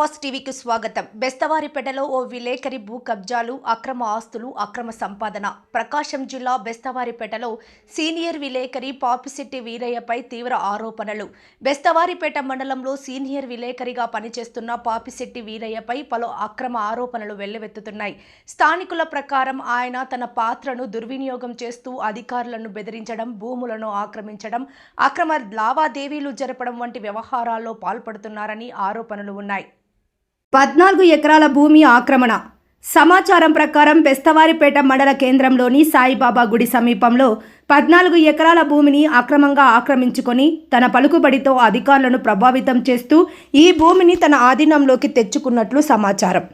Fast టీవీకి స్వాగతం. బెస్తవారిపేటలో ఓ విలేకరి భూ కబ్జాలు అక్రమ ఆస్తులు అక్రమ సంపాదన. ప్రకాశం జిల్లా బెస్తవారిపేటలో సీనియర్ విలేకరి పాపిశెట్టి వీరయ్యపై తీవ్ర ఆరోపణలు. బెస్తవారిపేట మండలంలో సీనియర్ విలేకరిగా పనిచేస్తున్న పాపిశెట్టి వీరయ్యపై పలు అక్రమ ఆరోపణలు వెల్లువెత్తుతున్నాయి. స్థానికుల ప్రకారం ఆయన తన పాత్రను దుర్వినియోగం చేస్తూ అధికారులను బెదిరించడం భూములను ఆక్రమించడం అక్రమ లావాదేవీలు జరపడం వంటి వ్యవహారాల్లో పాల్పడుతున్నారని ఆరోపణలు ఉన్నాయి. పద్నాలుగు ఎకరాల భూమి ఆక్రమణ. సమాచారం ప్రకారం బెస్తవారిపేట మండల కేంద్రంలోని సాయిబాబా గుడి సమీపంలో పద్నాలుగు ఎకరాల భూమిని అక్రమంగా ఆక్రమించుకొని తన పలుకుబడితో అధికారులను ప్రభావితం చేస్తూ ఈ భూమిని తన ఆధీనంలోకి తెచ్చుకున్నట్లు సమాచారం.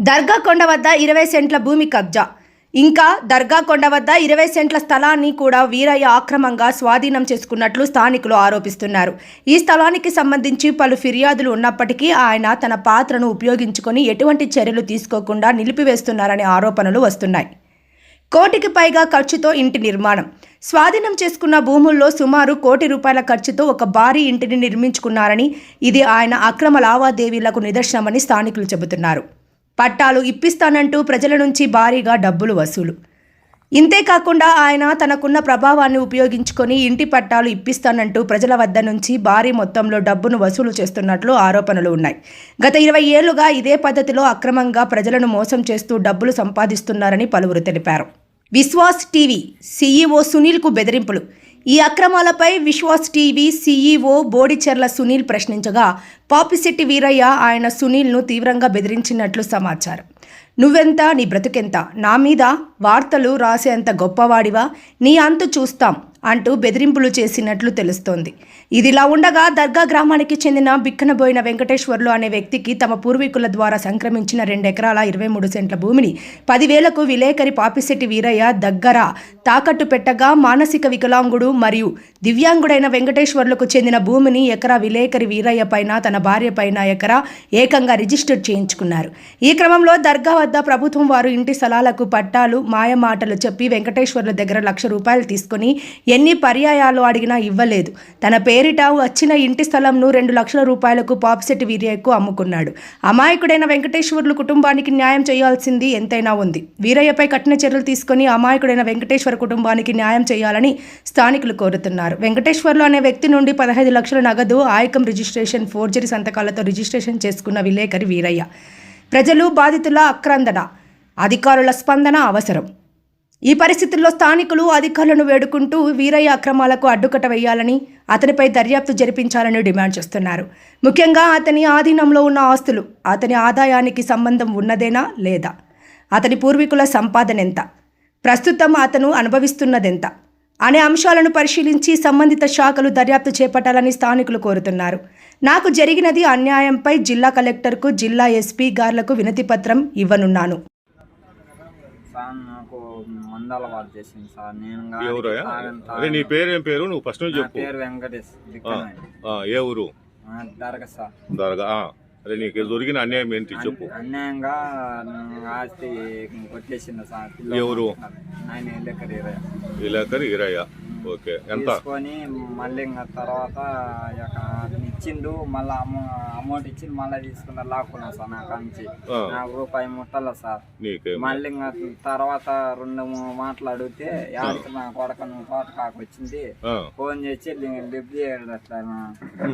దర్గా కొండ వద్ద ఇరవై సెంట్ల భూమి కబ్జా. ఇంకా దర్గా కొండ వద్ద ఇరవై సెంట్ల స్థలాన్ని కూడా వీరయ్య ఆక్రమంగా స్వాధీనం చేసుకున్నట్లు స్థానికులు ఆరోపిస్తున్నారు. ఈ స్థలానికి సంబంధించి పలు ఫిర్యాదులు ఉన్నప్పటికీ ఆయన తన పాత్రను ఉపయోగించుకొని ఎటువంటి చర్యలు తీసుకోకుండా నిలిపివేస్తున్నారనే ఆరోపణలు వస్తున్నాయి. కోటికి పైగా ఖర్చుతో ఇంటి నిర్మాణం. స్వాధీనం చేసుకున్న భూముల్లో సుమారు కోటి రూపాయల ఖర్చుతో ఒక భారీ ఇంటిని నిర్మించుకున్నారని ఇది ఆయన అక్రమ లావాదేవీలకు నిదర్శనమని స్థానికులు చెబుతున్నారు. పట్టాలు ఇప్పిస్తానంటూ ప్రజల నుంచి భారీగా డబ్బులు వసూలు. ఇంతేకాకుండా ఆయన తనకున్న ప్రభావాన్ని ఉపయోగించుకొని ఇంటి పట్టాలు ఇప్పిస్తానంటూ ప్రజల వద్ద నుంచి భారీ మొత్తంలో డబ్బును వసూలు చేస్తున్నట్లు ఆరోపణలు ఉన్నాయి. గత ఇరవై ఏళ్ళుగా ఇదే పద్ధతిలో అక్రమంగా ప్రజలను మోసం చేస్తూ డబ్బులు సంపాదిస్తున్నారని పలువురు తెలిపారు. విశ్వాస్ టీవీ సీఈఓ సునీల్కు బెదిరింపులు. ఈ అక్రమాలపై విశ్వాస్ టీవీ సీఈఓ బోడిచెర్ల సునీల్ ప్రశ్నించగా పాపిశెట్టి వీరయ్య ఆయన సునీల్ను తీవ్రంగా బెదిరించినట్లు సమాచారం. నువ్వెంత నీ బ్రతుకెంత నా మీద వార్తలు రాసేంత గొప్పవాడివా? నీ అంతు చూస్తాం అంటూ బెదిరింపులు చేసినట్లు తెలుస్తోంది. ఇదిలా ఉండగా దర్గా గ్రామానికి చెందిన బిక్కనబోయిన వెంకటేశ్వర్లు అనే వ్యక్తికి తమ పూర్వీకుల ద్వారా సంక్రమించిన రెండెకరాల ఇరవై మూడు సెంట్ల భూమిని పదివేలకు విలేకరి పాపిశెట్టి వీరయ్య దగ్గర తాకట్టు పెట్టగా మానసిక వికలాంగుడు మరియు దివ్యాంగుడైన వెంకటేశ్వర్లకు చెందిన భూమిని ఎకరా విలేకరి వీరయ్య పైన తన భార్య పైన ఎకరా ఏకంగా రిజిస్టర్ చేయించుకున్నారు. ఈ క్రమంలో దర్గా వద్ద ప్రభుత్వం వారు ఇంటి స్థలాలకు పట్టాలు మాయమాటలు చెప్పి వెంకటేశ్వర్ల దగ్గర లక్ష రూపాయలు తీసుకుని ఎన్ని పర్యాయాలు అడిగినా ఇవ్వలేదు. తన పేరిట వచ్చిన ఇంటి స్థలంను రెండు లక్షల రూపాయలకు పాపిశెట్టి వీరయ్యకు అమ్ముకున్నాడు. అమాయకుడైన వెంకటేశ్వర్లు కుటుంబానికి న్యాయం చేయాల్సింది ఎంతైనా ఉంది. వీరయ్యపై కఠిన చర్యలు తీసుకుని అమాయకుడైన వెంకటేశ్వర కుటుంబానికి న్యాయం చేయాలని స్థానికులు కోరుతున్నారు. వెంకటేశ్వర్లు అనే వ్యక్తి నుండి పదహైదు లక్షల నగదు ఆయకం రిజిస్ట్రేషన్ ఫోర్జరీ సంతకాలతో రిజిస్ట్రేషన్ చేసుకున్న విలేకరి వీరయ్య. ప్రజలు బాధితుల అక్రందన. అధికారుల స్పందన అవసరం. ఈ పరిస్థితుల్లో స్థానికులు అధికారులను వేడుకుంటూ వీరయ్య అక్రమాలకు అడ్డుకట వేయాలని అతనిపై దర్యాప్తు జరిపించాలని డిమాండ్ చేస్తున్నారు. ముఖ్యంగా అతని ఆధీనంలో ఉన్న ఆస్తులు అతని ఆదాయానికి సంబంధం ఉన్నదేనా లేదా? అతని పూర్వీకుల సంపాదన ఎంత? ప్రస్తుతం అతను అనుభవిస్తున్నదెంత? అనే అంశాలను పరిశీలించి సంబంధిత శాఖలు దర్యాప్తు చేపట్టాలని స్థానికులు కోరుతున్నారు. నాకు జరిగినది అన్యాయంపై జిల్లా కలెక్టర్కు జిల్లా ఎస్పీ గార్లకు వినతిపత్రం ఇవ్వనున్నాను. సార్ నాకు మందాల వాడు చేసింది సార్. నేను గాని ఎవరయ్యా? తాగను, అరే నీ తాగను. పేరేం పేరు? నువ్వు ఫస్ట్ నుంచి నా చెప్పు. పేరు వెంకటేష్ ఆ, దిక్కనండి ఆ, ఏ ఊరు? దరగ సార్. దరగా ఆ, అరే నీకు దొరికిన అన్యాయం ఏంటి? చెప్పు. అన్- అన్యాయంగా నా ఆస్తి కొట్టేసింది సార్. పిల్లలు ఎవరు? ఆయన లెక్కర్ ఇరవై విలేకరి ఇరయ్య? ఓకే ఎంత? తీసుకొని మళ్ళీ ఇంకా తర్వాత ఇచ్చిండు మళ్ళీ అమౌ అమౌంట్ ఇచ్చి మళ్ళీ తీసుకున్నా లాక్కున్నా సార్ నా కాంచి ఆ. నాకు రూపాయి ముట్టల సార్. నీకేం మళ్ళీ ఇంకా తర్వాత రెండు మాటలు అడిగితే యాడికి నా కొడక నువ్వు తోట కాకొచ్చింది ఫోన్ చేసి లిఫ్ట్ చేయడు అట్లా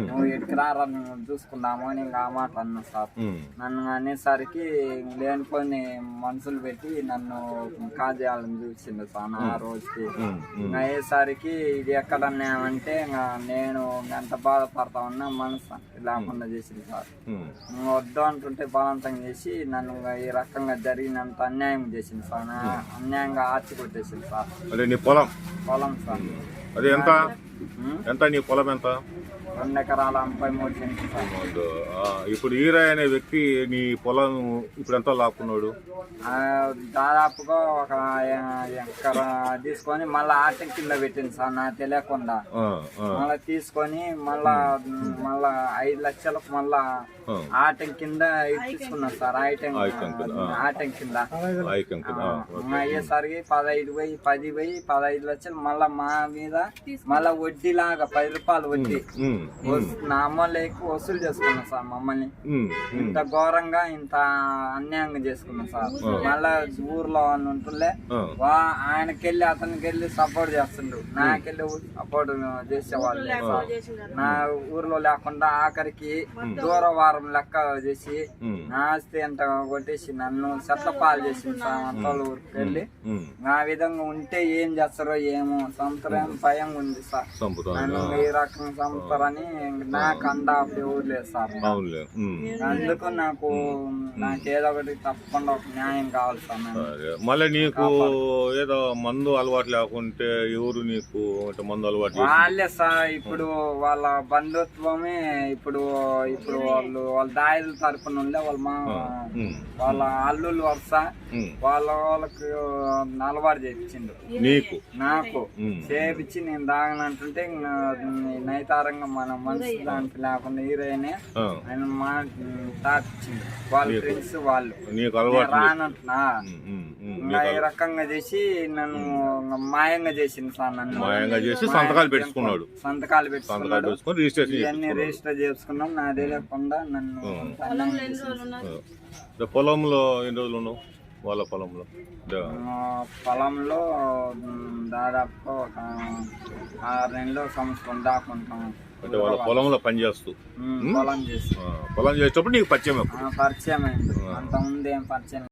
నువ్వు ఇటుకు రారా నువ్వు చూసుకుందాము అని ఇంకా ఆ మాట అన్నా సార్. నన్ను అనేసరికి లేనిపోని మనుషులు పెట్టి నన్ను కాజేయాలని చూసిండు సార్ ఆ రోజుకి. ఇంకా అయ్యేసరికి ఇది ఎక్కడ అంటే ఇంకా నేను ఎంత బాధపడతా ఉన్నా మనసు లేకుండా చేసింది సార్ ఉమ్, నువ్వు వద్దు అంటుంటే బలవంతం చేసి నన్ను ఈ రకంగా జరిగినంత అన్యాయం చేసింది సార్. నా అన్యాయంగా ఆర్చి కొట్టేసింది సార్. నీ పొలం. పొలం సార్. అది ఎంత? ఎంత నీ పొలం ఎంత? రెండు ఎకరాల ముప్పై మూడు సెంట్లు సార్ ఇప్పుడు ఈరయ్య అనే వ్యక్తి నీ పొలం ఇప్పుడు ఎంత లాక్కున్నాడు? ఆ, దాదాపుగా ఒక ఎకరా తీసుకొని మళ్ళీ ఆటం కింద పెట్టింది సార్ నాకు తెలియకుండా. ఆ, ఆ, మళ్ళా తీసుకొని మళ్ళా మళ్ళా ఐదు లక్షలకు మళ్ళా ఆ, ఆటం కింద తీసుకున్నాం సార్ ఆటం ఆటం కింద, ఆ. ఆటం కింద. ఆయకం కదా ఆ, ఓకే. అయ్యేసరికి పదహైదు పోయి పది పోయి పదహైదు లక్షలు మళ్ళా మా మీద మళ్ళా వడ్డీ లాగా పది రూపాయలు వడ్డీ. ఉమ్, నా అమ్మ లేక వసూలు చేసుకున్నాం సార్ మమ్మల్ని. ఇంత ఘోరంగా ఇంత అన్యాయంగా చేసుకున్నాం సార్. మళ్ళా ఊర్లో వాళ్ళు ఉంటుండే ఆ, వా ఆయనకెళ్ళి అతనికి వెళ్ళి సపోర్ట్ చేస్తుండ్రు నాకెళ్ళి సపోర్ట్ చేసేవాళ్ళు. నా ఊర్లో లేకుండా ఆఖరికి దూర వారం లెక్క చేసి నా ఆస్తి అంత కొట్టేసి నన్ను చెత్త పాలు చేసింది సార్ అత్తోళ్ళ ఊరికి వెళ్ళి నా విధంగా ఉంటే ఏం చేస్తారో ఏమో సంవత్సరం భయం ఉంది సార్. చంపుతాను నన్ను ఈ చంపుతారని నాకు అండా ఎవరు లేదు సార్ అవునులే ఉమ్. అందుకు నాకు నాకేదో ఒకటి తప్పకుండా ఒక న్యాయం కావాలి సార్ నాకు. సరే. మళ్ళీ నీకు ఏదో మందు అలవాటు లేకుంటే ఎవరు నీకు అంటే మందు అలవాటు చేసి వాళ్ళే సార్ ఇప్పుడు వాళ్ళ బంధుత్వమే ఇప్పుడు ఇప్పుడు వాళ్ళు వాళ్ళ దాయిల తరపున ఉండే వాళ్ళ మా ఉమ్, వాళ్ళ అల్లుళ్ళు వరుస ఉమ్. వాళ్ళ వాళ్ళకి అలవాటు చేయించిండు నీకు నాకు ఉమ్. చేపించి నేను తాగనంటుంటే ఇంకా నైతారంగా మన మనసు దాంట్లో లేకుండా హీరోయినే ఆయన మా వాళ్ళ ఫ్రెండ్స్ వాళ్ళు. రానంటున్నా. ఇంకా ఈ రకంగా చేసి నన్ను మాయంగా చేసింది సార్ నన్ను. మాయంగా చేసి సంతకాలు పెట్టుకున్నాడు. సంతకాలు సంతకాలు పెట్టుకున్నాడు ఇవన్నీ రిజిస్టర్ చేసుకున్నాం. నా తెలియకుండా నన్ను. పొలంలో ఎన్ని రోజులు ఉన్నావు? వాళ్ళ పొలంలో? పొలంలో దాదాపు ఒక ఆరు నెలలు సంవత్సరం దాకా ఉంటాం. అంటే వాళ్ళ పొలంలో పని చేస్తూ? పొలం చేసి ఆ, పొలం చేసేటప్పుడు నీకు పరిచయం పరిచయం అయింది. అంత ముందు ఏం పరిచయం